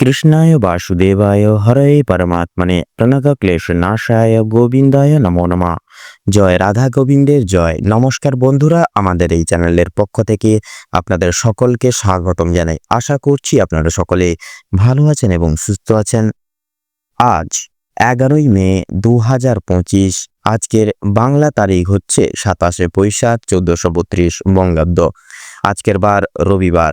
কৃষ্ণায় বাসুদেবায় হরে পরমাত্মনে প্রণগ ক্লেশ নাশায় গোবিন্দায় নমো নমা জয় রাধা গোবিন্দের জয় নমস্কার বন্ধুরা, আমাদের এই চ্যানেলের পক্ষ থেকে আপনাদের সকলকে স্বাগতম জানাই। আশা করছি আপনারা সকলে ভালো আছেন এবং সুস্থ আছেন। আজ এগারোই মে দু হাজার পঁচিশ, আজকের বাংলা তারিখ হচ্ছে সাতাশে বৈশাখ চোদ্দশো বত্রিশ বঙ্গাব্দ। আজকের বার রবিবার।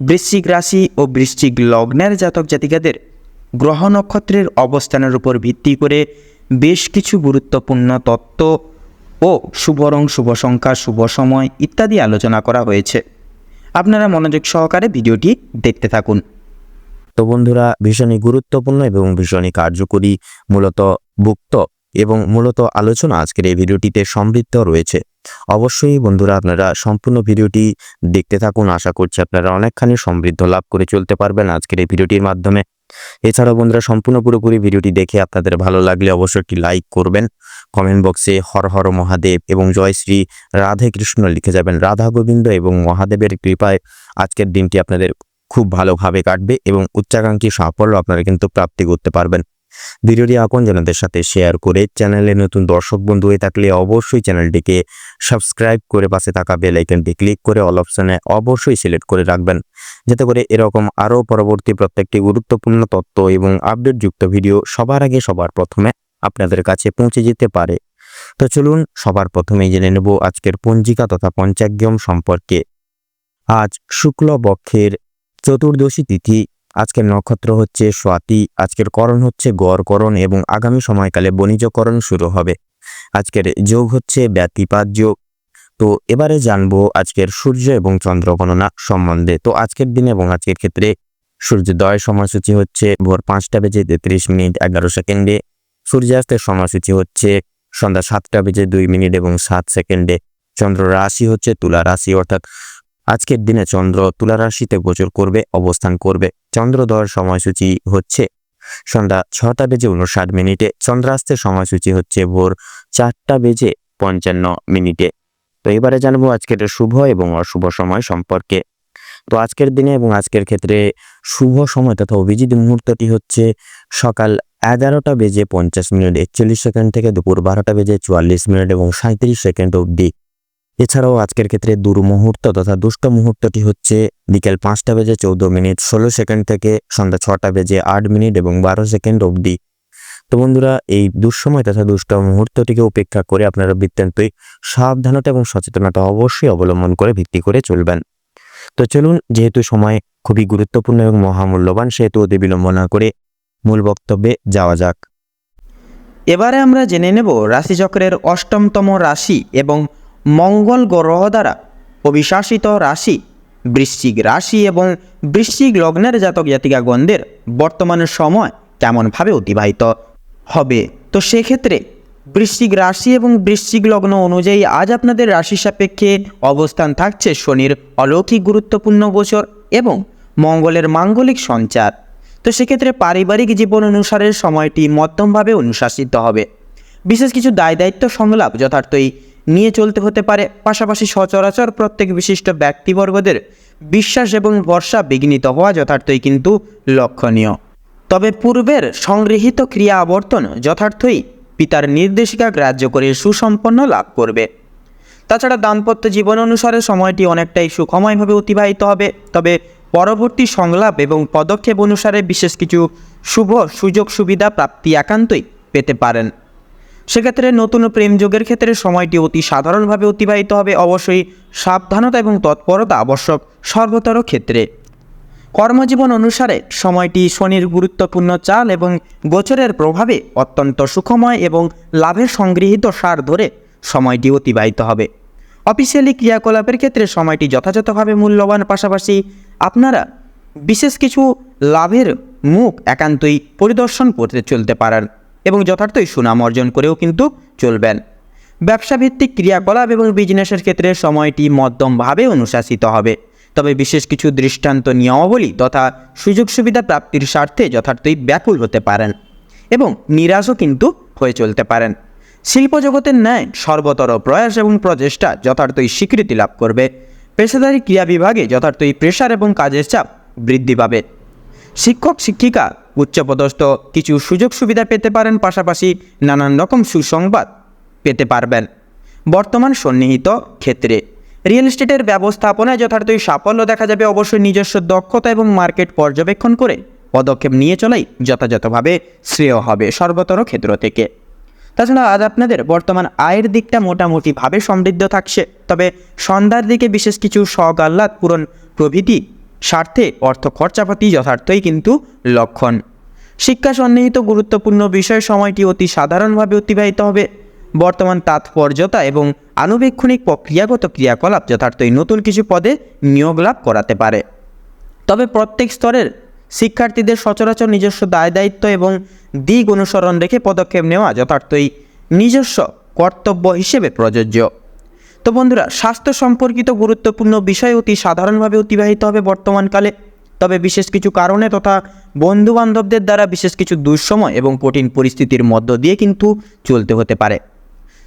বৃশ্চিক রাশি ও বৃশ্চিক লগ্নের জাতক জাতিকাদের গ্রহ নক্ষত্রের অবস্থানের উপর ভিত্তি করে বেশ কিছু গুরুত্বপূর্ণ তত্ত্ব ও শুভ রং, শুভ সংখ্যা, শুভ সময় ইত্যাদি আলোচনা করা হয়েছে। আপনারা মনোযোগ সহকারে ভিডিওটি দেখতে থাকুন। তো বন্ধুরা, ভীষণই গুরুত্বপূর্ণ এবং ভীষণই কার্যকরী মূলত ভুক্ত এবং মূলত আলোচনা আজকের এই ভিডিওটিতে সমৃদ্ধ রয়েছে। অবশ্যই বন্ধুরা আপনারা সম্পূর্ণ ভিডিওটি দেখতে থাকুন। আশা করছি আপনারা অনেকখানি সমৃদ্ধ লাভ করে চলতে পারবেন আজকের এই ভিডিওটির মাধ্যমে। এছাড়াও বন্ধুরা সম্পূর্ণ পুরোপুরি ভিডিওটি দেখে আপনাদের ভালো লাগলে অবশ্যই একটি লাইক করবেন। কমেন্ট বক্সে হর হর মহাদেব এবং জয় শ্রী রাধে কৃষ্ণ লিখে যাবেন। রাধা গোবিন্দ এবং মহাদেবের কৃপায় আজকের দিনটি আপনাদের খুব ভালোভাবে কাটবে এবং উচ্চাকাঙ্ক্ষী সাফল্য আপনারা কিন্তু প্রাপ্তি করতে পারবেন। ভিডিওটি আপনজনদের সাথে শেয়ার করে চ্যানেলে নতুন দর্শক বন্ধু হয়ে থাকলে অবশ্যই চ্যানেলটিকে সাবস্ক্রাইব করে পাশে থাকা বেল আইকনটি ক্লিক করে অল অপশনে অবশ্যই সিলেক্ট করে রাখবেন। যাতে করে এরকম আরও পরবর্তী প্রত্যেকটি গুরুত্বপূর্ণ তথ্য এবং আপডেটযুক্ত ভিডিও সবার আগে সবার প্রথমে আপনাদের কাছে পৌঁছে যেতে পারে। তো চলুন সবার প্রথমেই জেনে নেব আজকের পঞ্জিকা তথা পঞ্চাগ্যম সম্পর্কে। আজ শুক্ল পক্ষের চতুর্দশী তিথি আজকের নক্ষত্র হচ্ছে স্বাতি, আজকের করণ হচ্ছে গড়করণ এবং আগামী সময়কালে বণিজকরণ শুরু হবে। আজকের যোগ হচ্ছে ব্যতিপাত যোগ তো এবারে জানব আজকের সূর্য এবং চন্দ্র গণনা সম্বন্ধে। তো আজকের দিন এবং আজকের ক্ষেত্রে সূর্যোদয় সময়সূচি হচ্ছে ভোর পাঁচটা বেজে তেত্রিশ মিনিট এগারো সেকেন্ডে। সূর্যাস্তের সময়সূচি হচ্ছে সন্ধ্যা সাতটা বেজে দুই মিনিট এবং সাত সেকেন্ডে। চন্দ্র রাশি হচ্ছে তুলা রাশি, অর্থাৎ আজকের দিনে চন্দ্র তুলা রাশিতে গোচর করবে, অবস্থান করবে। চন্দ্রোদয়ের সময়সূচি হচ্ছে সন্ধ্যা ছটা বেজে উনষাট মিনিটে, চন্দ্রাস্তের সময়সূচি হচ্ছে ভোর চারটা বেজে পঞ্চান্ন মিনিটে। তো এবারে জানব আজকের শুভ এবং অশুভ সময় সম্পর্কে। তো আজকের দিনে এবং আজকের ক্ষেত্রে শুভ সময় তথা অভিজিৎ মুহূর্তটি হচ্ছে সকাল এগারোটা বেজে পঞ্চাশ মিনিট, একচল্লিশ সেকেন্ড থেকে দুপুর বারোটা বেজে চুয়াল্লিশ মিনিট এবং সাঁত্রিশ সেকেন্ড অবধি। এছাড়াও আজকের ক্ষেত্রে দুর্মুহূর্ত তথা দুষ্ট মুহূর্তটি হচ্ছে বিকেল পাঁচটা বেজে চৌদ্দ মিনিট, ষোলো সেকেন্ড থেকে সন্ধ্যা ছটা বেজে আট মিনিট এবং বারো সেকেন্ড অবধি। তো বন্ধুরা, এই দুঃসময় তথা দুষ্ট মুহূর্তটিকে উপেক্ষা করে আপনারা বৃত্তান্তই সাবধানতা এবং সচেতনতা অবশ্যই অবলম্বন করে ভিত্তি করে চলবেন। তো চলুন, যেহেতু সময় খুবই গুরুত্বপূর্ণ এবং মহামূল্যবান, সেহেতু অতি বিলম্ব না করে মূল বক্তব্যে যাওয়া যাক। এবারে আমরা জেনে নেব রাশিচক্রের অষ্টমতম রাশি এবং মঙ্গল গ্রহ দ্বারা অবিশ্বাসিত রাশি, বৃশ্চিক রাশি এবং বৃশ্চিক লগ্নের জাতক জাতিকাগণদের বর্তমানের সময় কেমনভাবে অতিবাহিত হবে? তো সেক্ষেত্রে বৃশ্চিক রাশি এবং বৃশ্চিক লগ্ন অনুযায়ী আজ আপনাদের রাশি সাপেক্ষে অবস্থান থাকছে শনির অলৌকিক গুরুত্বপূর্ণ গোচর এবং মঙ্গলের মাঙ্গলিক সঞ্চার। তো সেক্ষেত্রে পারিবারিক জীবন অনুসারে সময়টি মধ্যমভাবে অনুশাসিত হবে। বিশেষ কিছু দায় দায়িত্ব সংলাপ যথার্থই নিয়ে চলতে হতে পারে। পাশাপাশি সচরাচর প্রত্যেক বিশিষ্ট ব্যক্তিবর্গদের বিশ্বাস এবং ভরসা বিঘ্নিত হওয়া যথার্থই কিন্তু লক্ষণীয়। তবে পূর্বের সংগৃহীত ক্রিয়া আবর্তন যথার্থই পিতার নির্দেশিকা গ্রাহ্য করে সুসম্পন্ন লাভ করবে। তাছাড়া দাম্পত্য জীবন অনুসারে সময়টি অনেকটাই সুখময়ভাবে অতিবাহিত হবে। তবে পরবর্তী সংলাপ এবং পদক্ষেপ অনুসারে বিশেষ কিছু শুভ সুযোগ সুবিধা প্রাপ্তি একান্তই পেতে পারেন। সেক্ষেত্রে নতুন প্রেম যোগের ক্ষেত্রে সময়টি অতি সাধারণভাবে অতিবাহিত হবে। অবশ্যই সাবধানতা এবং তৎপরতা আবশ্যক সর্বতর ক্ষেত্রে। কর্মজীবন অনুসারে সময়টি শনির গুরুত্বপূর্ণ চাল এবং গোচরের প্রভাবে অত্যন্ত সুখময় এবং লাভের সংগৃহীত সার ধরে সময়টি অতিবাহিত হবে। অফিসিয়ালি ক্রিয়াকলাপের ক্ষেত্রে সময়টি যথাযথভাবে মূল্যবান, পাশাপাশি আপনারা বিশেষ কিছু লাভের মুখ একান্তই পরিদর্শন করতে চলতে পারেন। এবং যথার্থই সুনাম অর্জন করেও কিন্তু চলবেন। ব্যবসাভিত্তিক ক্রিয়াকলাপ এবং বিজনেসের ক্ষেত্রে সময়টি মধ্যমভাবে অনুশাসিত হবে। তবে বিশেষ কিছু দৃষ্টান্ত নিয়মাবলী তথা সুযোগ সুবিধা প্রাপ্তির স্বার্থে যথার্থই ব্যাকুল হতে পারেন এবং নিরাশও কিন্তু হয়ে চলতে পারেন। শিল্প জগতের ন্যায় সর্বতর প্রয়াস এবং প্রচেষ্টা যথার্থই স্বীকৃতি লাভ করবে। পেশাদারী ক্রিয়া বিভাগে যথার্থই প্রেশার এবং কাজের চাপ বৃদ্ধি পাবে। শিক্ষক, শিক্ষিকা, উচ্চপদস্থ কিছু সুযোগ সুবিধা পেতে পারেন, পাশাপাশি নানান রকম সুসংবাদ পেতে পারবেন। বর্তমান সন্নিহিত ক্ষেত্রে রিয়েল এস্টেটের ব্যবস্থাপনায় যথার্থই সাফল্য দেখা যাবে। অবশ্যই নিজস্ব দক্ষতা এবং মার্কেট পর্যবেক্ষণ করে পদক্ষেপ নিয়ে চলাই যথাযথভাবে শ্রেয় হবে সর্বতর ক্ষেত্র থেকে। তাছাড়া আজ আপনাদের বর্তমান আয়ের দিকটা মোটামুটিভাবে সমৃদ্ধ থাকছে। তবে সন্ধ্যার দিকে বিশেষ কিছু শখ আহ্লাদ পূরণ প্রভৃতি স্বার্থে অর্থ খরচাপাতি যথার্থই কিন্তু লক্ষণ। শিক্ষা সন্নিহিত গুরুত্বপূর্ণ বিষয় সময়টি অতি সাধারণভাবে অতিবাহিত হবে। বর্তমান তাৎপর্যতা এবং আনুবেক্ষণিক প্রক্রিয়াগত ক্রিয়াকলাপ যথার্থই নতুন কিছু পদে নিয়োগ লাভ করাতে পারে। তবে প্রত্যেক স্তরের শিক্ষার্থীদের সচরাচর নিজস্ব দায় দায়িত্ব এবং দিক অনুসরণ রেখে পদক্ষেপ নেওয়া যথার্থই নিজস্ব কর্তব্য হিসেবে প্রযোজ্য। তো বন্ধুরা, স্বাস্থ্য সম্পর্কিত গুরুত্বপূর্ণ বিষয় অতি সাধারণভাবে অতিবাহিত হবে বর্তমানকালে। তবে বিশেষ কিছু কারণে তথা বন্ধু বান্ধবদের দ্বারা বিশেষ কিছু দুঃসময় এবং কঠিন পরিস্থিতির মধ্য দিয়ে কিন্তু চলতে হতে পারে।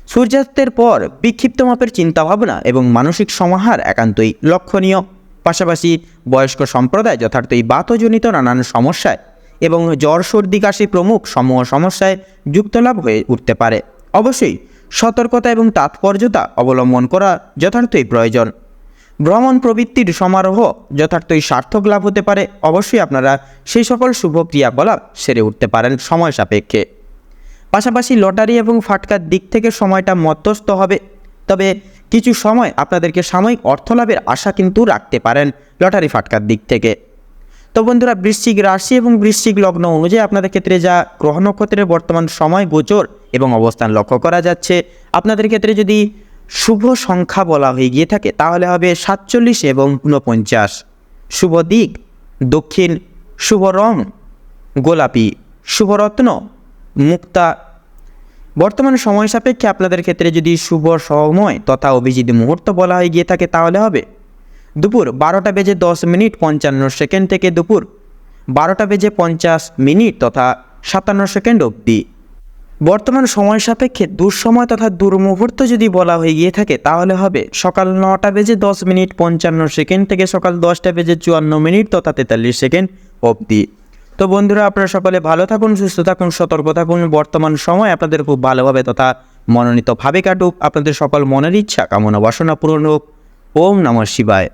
সূর্যাস্তের পর বিক্ষিপ্ত মাপের চিন্তাভাবনা এবং মানসিক সমাহার একান্তই লক্ষণীয়। পাশাপাশি বয়স্ক সম্প্রদায় যথার্থই বাতজনিত নানান সমস্যায় এবং জ্বর সর্দি কাশি প্রমুখ সমূহ সমস্যায় যুক্তলাভ হয়ে উঠতে পারে। অবশ্যই সতর্কতা এবং তাৎপর্যতা অবলম্বন করা যথার্থই প্রয়োজন। ভ্রমণ প্রবৃত্তির সমারোহ যথার্থই সার্থক লাভ হতে পারে। অবশ্যই আপনারা সেই সকল শুভ ক্রিয়াকলাপ সেরে উঠতে পারেন সময় সাপেক্ষে। পাশাপাশি লটারি এবং ফাটকার দিক থেকে সময়টা মধ্যস্থ হবে। তবে কিছু সময় আপনাদেরকে সাময়িক অর্থলাভের আশা কিন্তু রাখতে পারেন লটারি ফাটকার দিক থেকে। তো বন্ধুরা বৃশ্চিক রাশি এবং বৃশ্চিক লগ্ন অনুযায়ী আপনাদের ক্ষেত্রে যা গ্রহ নক্ষত্রের বর্তমান সময়, গোচর এবং অবস্থান লক্ষ্য করা যাচ্ছে। আপনাদের ক্ষেত্রে যদি শুভ সংখ্যা বলা হয়ে গিয়ে থাকে, তাহলে হবে সাতচল্লিশ এবং ঊনপঞ্চাশ। শুভ দিক, দক্ষিণ শুভ রং, গোলাপি। শুভরত্ন মুক্তা। বর্তমান সময় সাপেক্ষে আপনাদের ক্ষেত্রে যদি শুভ সময় তথা অভিজিৎ মুহূর্ত বলা হয়ে গিয়ে থাকে, তাহলে হবে দুপুর বারোটা বেজে দশ মিনিট পঞ্চান্ন সেকেন্ড থেকে দুপুর বারোটা বেজে পঞ্চাশ মিনিট তথা সাতান্ন সেকেন্ড অবধি। বর্তমান সময় সাপেক্ষে দুঃসময় তথা দুর্মুহূর্ত যদি বলা হয়ে গিয়ে থাকে, তাহলে হবে সকাল নটা বেজে দশ মিনিট পঞ্চান্ন সেকেন্ড থেকে সকাল দশটা বেজে চুয়ান্ন মিনিট তথা তেতাল্লিশ সেকেন্ড অবধি। তো বন্ধুরা, আপনারা সকলে ভালো থাকুন, সুস্থ থাকুন, সতর্ক থাকুন। বর্তমান সময় আপনাদের খুব ভালোভাবে তথা মনোনীতভাবে কাটুক। আপনাদের সকল মনের ইচ্ছা, কামনা বাসনা পূরণ হোক। ওম নমঃ শিবায়।